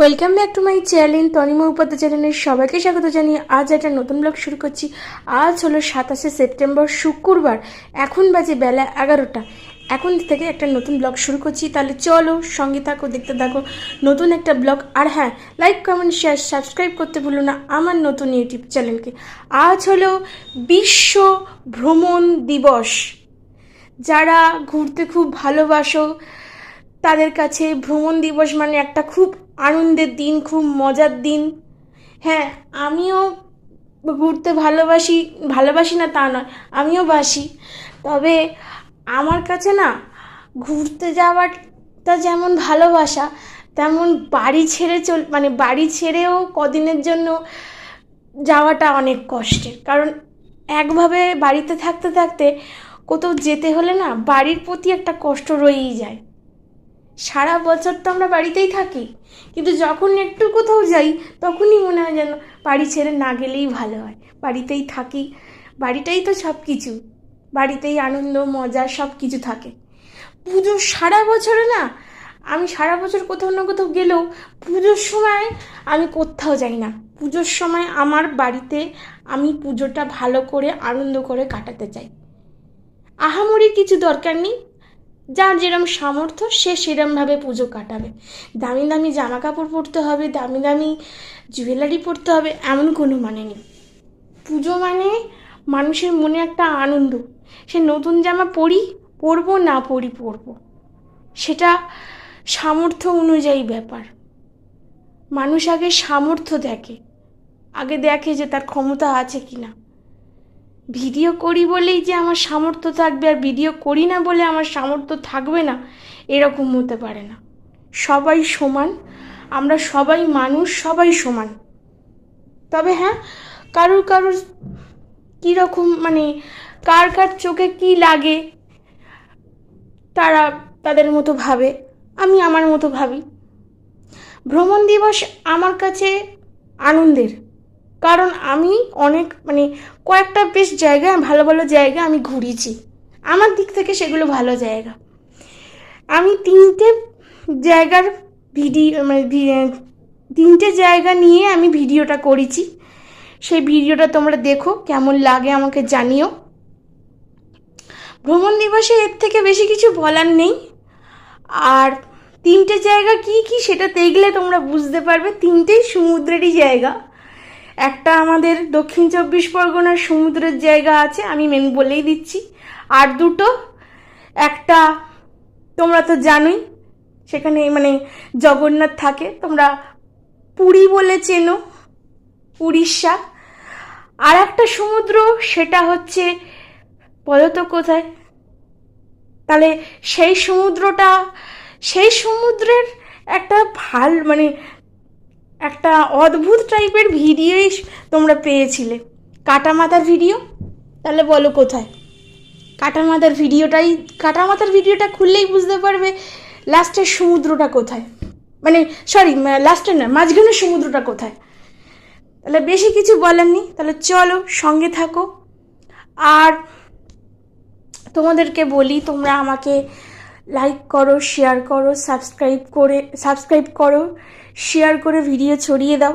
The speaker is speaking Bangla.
Welcome back to my channel Tanima Upadhyay চ্যানেলের সবাইকে স্বাগত জানিয়ে আজ একটা নতুন ব্লগ শুরু করছি। আজ হলো সাতাশে সেপ্টেম্বর, শুক্রবার। এখন বাজে বেলা এগারোটা। এখন থেকে একটা নতুন ব্লগ শুরু করছি। তাহলে চলো সঙ্গে থাকো, দেখতে থাকো নতুন একটা ব্লগ আর হ্যাঁ লাইক কমেন্ট শেয়ার সাবস্ক্রাইব করতে ভুলো না আমার নতুন ইউটিউব চ্যানেলকে আজ হলো বিশ্ব ভ্রমণ দিবস। যারা ঘুরতে খুব ভালোবাসো, তাদের কাছে ভ্রমণ দিবস মানে একটা খুব আনন্দের দিন, খুব মজার দিন। হ্যাঁ আমিও ঘুরতে ভালোবাসি ভালোবাসি না তা নয়, আমিও বাসি। তবে আমার কাছে না, ঘুরতে যাওয়াটা যেমন ভালোবাসা, তেমন বাড়ি ছেড়ে চল মানে বাড়ি ছেড়েও কদিনের জন্য যাওয়াটা অনেক কষ্টের। কারণ একভাবে বাড়িতে থাকতে থাকতে কোথাও যেতে হলে না, বাড়ির প্রতি একটা কষ্ট রয়েই যায়। সারা বছর তো আমরা বাড়িতেই থাকি। কিন্তু যখন একটু কোথাও যাই, তখনই মনে হয় যেন বাড়ি ছেড়ে না গেলেই ভালো হয়। বাড়িতেই থাকি, বাড়িটাই তো সব কিছু বাড়িতেই আনন্দ, মজা সব কিছু থাকে। পুজো সারা বছরে না, আমি সারা বছর কোথাও না কোথাও গেলেও পুজোর সময় আমি কোথাও যাই না। পুজোর সময় আমার বাড়িতে আমি পুজোটা ভালো করে, আনন্দ করে কাটাতে চাই। আহামরির কিছু দরকার নেই। যার যেরম সামর্থ্য, সে সেরমভাবে পুজো কাটাবে। দামি দামি জামা কাপড় পরতে হবে, দামি দামি জুয়েলারি পরতে হবে, এমন কোনো মানে নেই। পুজো মানে মানুষের মনে একটা আনন্দ। সে নতুন জামা পরি, পরবো না পরি পরবো। সেটা সামর্থ্য অনুযায়ী ব্যাপার। মানুষ আগে সামর্থ্য দেখে। আগে দেখে যে তার ক্ষমতা আছে কি না ভিডিও করি বলেই যে আমার সামর্থ্য থাকবে আর ভিডিও করি না বলে আমার সামর্থ্য থাকবে না, এরকম হতে পারে না। সবাই সমান, আমরা সবাই মানুষ, সবাই সমান। তবে হ্যাঁ কারুর কারুর কীরকম মানে কার কার চোখে কী লাগে, তারা তাদের মতো ভাবে, আমি আমার মতো ভাবি। ভ্রমণ দিবস আমার কাছে আনন্দের। কারণ আমি অনেক মানে কয়েকটা বেশ জায়গা, ভালো ভালো জায়গা আমি ঘুরেছি। আমার দিক থেকে সেগুলো ভালো জায়গা। আমি তিনটে জায়গার ভিডিও মানে তিনটে জায়গা নিয়ে আমি ভিডিওটা করেছি। সেই ভিডিওটা তোমরা দেখো, কেমন লাগে আমাকে জানিও। ভ্রমণ দিবসে এর থেকে বেশি কিছু বলার নেই। আর তিনটে জায়গা কি কি সেটা দেখলে তোমরা বুঝতে পারবে। তিনটেই সমুদ্রেরই জায়গা। একটা আমাদের দক্ষিণ চব্বিশ পরগনার সমুদ্রের জায়গা আছে, আমি মেন বলেই দিচ্ছি। আর দুটো, একটা তোমরা তো জানোই, সেখানে মানে জগন্নাথ থাকে, তোমরা পুরী বলে চেনো উড়িষ্যা আর একটা সমুদ্র, সেটা হচ্ছে, বলো তো কোথায়? তাহলে সেই সমুদ্রটা, সেই সমুদ্রের একটা ভালো মানে একটা অদ্ভুত টাইপের ভিডিওই তোমরা পেয়েছিলে। কাটা মাথার ভিডিও তাহলে বলো কোথায়? কাটা মাথার ভিডিওটাই কাটা মাথার ভিডিওটা খুললেই বুঝতে পারবে লাস্টের সমুদ্রটা কোথায়। মানে সরি লাস্টের না, মাঝখানের সমুদ্রটা কোথায়। তাহলে বেশি কিছু বলার তাহলে চলো সঙ্গে থাকো। আর তোমাদেরকে বলি, তোমরা আমাকে লাইক করো শেয়ার করো সাবস্ক্রাইব করে সাবস্ক্রাইব করো। শেয়ার করে ভিডিও ছড়িয়ে দাও।